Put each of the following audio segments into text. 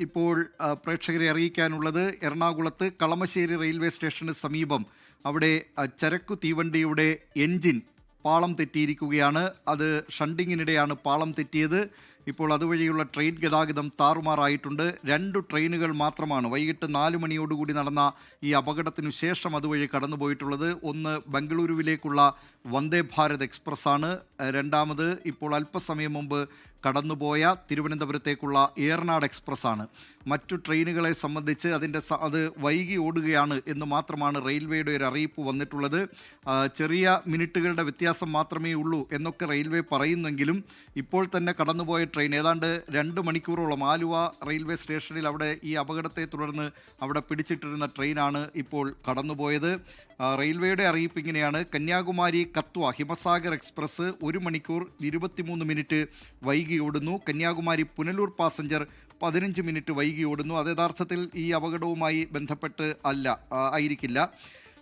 ഇപ്പോൾ പ്രേക്ഷകരെ അറിയിക്കാനുള്ളത് എറണാകുളത്ത് കളമശ്ശേരി റെയിൽവേ സ്റ്റേഷന് സമീപം അവിടെ ചരക്കു തീവണ്ടിയുടെ എൻജിൻ പാളം തെറ്റിയിരിക്കുകയാണ്. അത് ഷണ്ടിങ്ങിനിടെയാണ് പാളം തെറ്റിയത്. ഇപ്പോൾ അതുവഴിയുള്ള ട്രെയിൻ ഗതാഗതം താറുമാറായിട്ടുണ്ട്. രണ്ട് ട്രെയിനുകൾ മാത്രമാണ്. വൈകിട്ട് നാല് മണിയോടുകൂടി നടന്ന ഈ അപകടത്തിനു ശേഷം അതുവഴി കടന്നുപോയിട്ടുള്ളത്. ഒന്ന് ബംഗളൂരുവിലേക്കുള്ള വന്ദേ ഭാരത് എക്സ്പ്രസ് ആണ് രണ്ടാമത് ഇപ്പോൾ അല്പസമയം മുമ്പ് കടന്നുപോയ തിരുവനന്തപുരത്തേക്കുള്ള ഏറനാട് എക്സ്പ്രസ് ആണ് മറ്റു ട്രെയിനുകളെ സംബന്ധിച്ച് അതിന്റെ അത് വൈകി ഓടുകയാണ് എന്ന് മാത്രമാണ് റെയിൽവേയുടെ ഒരു അറിയിപ്പ് വന്നിട്ടുള്ളത്. ചെറിയ മിനിറ്റുകളുടെ വ്യത്യാസം മാത്രമേ ഉള്ളൂ എന്നൊക്കെ റെയിൽവേ പറയുന്നെങ്കിലും ഇപ്പോൾ തന്നെ കടന്നുപോയ ട്രെയിൻ. ഏതാണ്ട് രണ്ട് മണിക്കൂറോളം ആലുവ റെയിൽവേ സ്റ്റേഷനിൽ അവിടെ ഈ അപകടത്തെ തുടർന്ന് അവിടെ പിടിച്ചിട്ടിരുന്ന ട്രെയിനാണ് ഇപ്പോൾ കടന്നുപോയത്. റെയിൽവേയുടെ അറിയിപ്പ് ഇങ്ങനെയാണ്. കന്യാകുമാരി കത്വ ഹിമസാഗർ എക്സ്പ്രസ് ഒരു മണിക്കൂർ ഇരുപത്തിമൂന്ന് മിനിറ്റ് വൈകി ഓടുന്നു. കന്യാകുമാരി പുനലൂർ പാസഞ്ചർ പതിനഞ്ച് മിനിറ്റ് വൈകി ഓടുന്നു. അത് യഥാർത്ഥത്തിൽ ഈ അപകടവുമായി ബന്ധപ്പെട്ട് അല്ല ആയിരിക്കില്ല.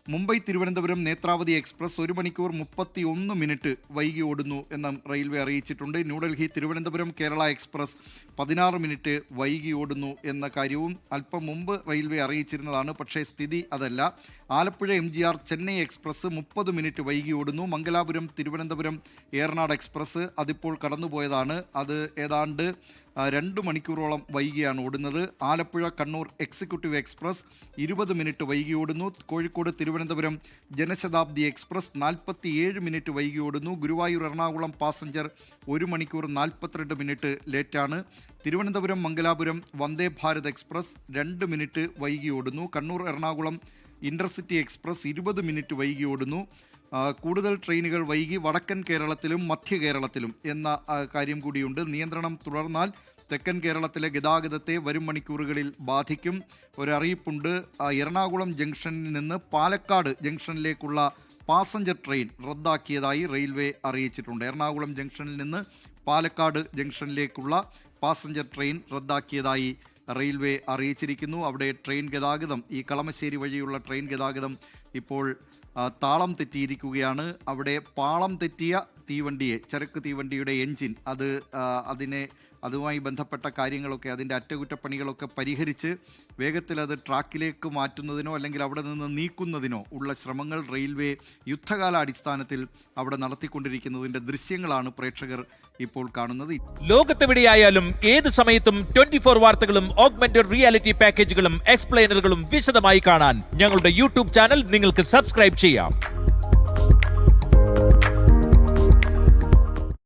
മുംബൈ തിരുവനന്തപുരം നേത്രാവതി എക്സ്പ്രസ് ഒരു മണിക്കൂർ മുപ്പത്തി ഒന്ന് മിനിറ്റ് വൈകി ഓടുന്നു എന്ന് റെയിൽവേ അറിയിച്ചിട്ടുണ്ട്. ന്യൂഡൽഹി തിരുവനന്തപുരം കേരള എക്സ്പ്രസ് പതിനാറ് മിനിറ്റ് വൈകി ഓടുന്നു എന്ന കാര്യവും അല്പം മുമ്പ് റെയിൽവേ അറിയിച്ചിരുന്നതാണ്. പക്ഷേ സ്ഥിതി അതല്ല. Alappuzha M G R Chennai express മുപ്പത് മിനിറ്റ് വൈകി ഓടുന്നു. മംഗലാപുരം തിരുവനന്തപുരം ഏറനാട് എക്സ്പ്രസ് അതിപ്പോൾ കടന്നുപോയതാണ്. അത് ഏതാണ്ട് രണ്ട് മണിക്കൂറോളം വൈകിയാണ് ഓടുന്നത്. ആലപ്പുഴ കണ്ണൂർ എക്സിക്യൂട്ടീവ് എക്സ്പ്രസ് ഇരുപത് മിനിറ്റ് വൈകി ഓടുന്നു. കോഴിക്കോട് തിരുവനന്തപുരം ജനശതാബ്ദി എക്സ്പ്രസ് നാൽപ്പത്തിയേഴ് മിനിറ്റ് വൈകി ഓടുന്നു. ഗുരുവായൂർ എറണാകുളം പാസഞ്ചർ ഒരു മണിക്കൂർ നാൽപ്പത്തിരണ്ട് മിനിറ്റ് ലേറ്റാണ്. തിരുവനന്തപുരം മംഗലാപുരം വന്ദേ ഭാരത് എക്സ്പ്രസ് രണ്ട് മിനിറ്റ് വൈകി ഓടുന്നു. കണ്ണൂർ എറണാകുളം ഇന്റർസിറ്റി എക്സ്പ്രസ് ഇരുപത് മിനിറ്റ് വൈകി ഓടുന്നു. കൂടുതൽ ട്രെയിനുകൾ വൈകി വടക്കൻ കേരളത്തിലും മധ്യ കേരളത്തിലും എന്ന കാര്യം കൂടിയുണ്ട്. നിയന്ത്രണം തുടർന്നാൽ തെക്കൻ കേരളത്തിലെ ഗതാഗതത്തെ വരും മണിക്കൂറുകളിൽ ബാധിക്കും. ഒരറിയിപ്പുണ്ട്. എറണാകുളം ജംഗ്ഷനിൽ നിന്ന് പാലക്കാട് ജംഗ്ഷനിലേക്കുള്ള പാസഞ്ചർ ട്രെയിൻ റദ്ദാക്കിയതായി റെയിൽവേ അറിയിച്ചിട്ടുണ്ട്. എറണാകുളം ജംഗ്ഷനിൽ നിന്ന് പാലക്കാട് ജംഗ്ഷനിലേക്കുള്ള പാസഞ്ചർ ട്രെയിൻ റദ്ദാക്കിയതായി റെയിൽവേ അറിയിച്ചിരിക്കുന്നു. അവിടെ ട്രെയിൻ ഗതാഗതം ഈ കളമശ്ശേരി വഴിയുള്ള ട്രെയിൻ ഗതാഗതം ഇപ്പോൾ താളം തെറ്റിയിരിക്കുകയാണ്. അവിടെ പാളം തെറ്റിയ തീവണ്ടിയെ ചരക്ക് തീവണ്ടിയുടെ എൻജിൻ അത് അതിനെ അതുമായി ബന്ധപ്പെട്ട കാര്യങ്ങളൊക്കെ അതിന്റെ അറ്റകുറ്റപ്പണികളൊക്കെ പരിഹരിച്ച് വേഗത്തിൽ അത് ട്രാക്കിലേക്ക് മാറ്റുന്നതിനോ അല്ലെങ്കിൽ അവിടെ നിന്ന് നീക്കുന്നതിനോ ഉള്ള ശ്രമങ്ങൾ റെയിൽവേ യുദ്ധകാല അടിസ്ഥാനത്തിൽ അവിടെ നടത്തിക്കൊണ്ടിരിക്കുന്നതിന്റെ ദൃശ്യങ്ങളാണ് പ്രേക്ഷകർ ഇപ്പോൾ കാണുന്നത്. ലോകത്തെവിടെയായാലും ഏത് സമയത്തും ട്വന്റി ഫോർ വാർത്തകളും ഓഗ്മെന്റഡ് റിയാലിറ്റി പാക്കേജുകളും എക്സ്പ്ലെയിനറുകളും വിശദമായി കാണാൻ ഞങ്ങളുടെ യൂട്യൂബ് ചാനൽ നിങ്ങൾക്ക് സബ്സ്ക്രൈബ് ചെയ്യാം.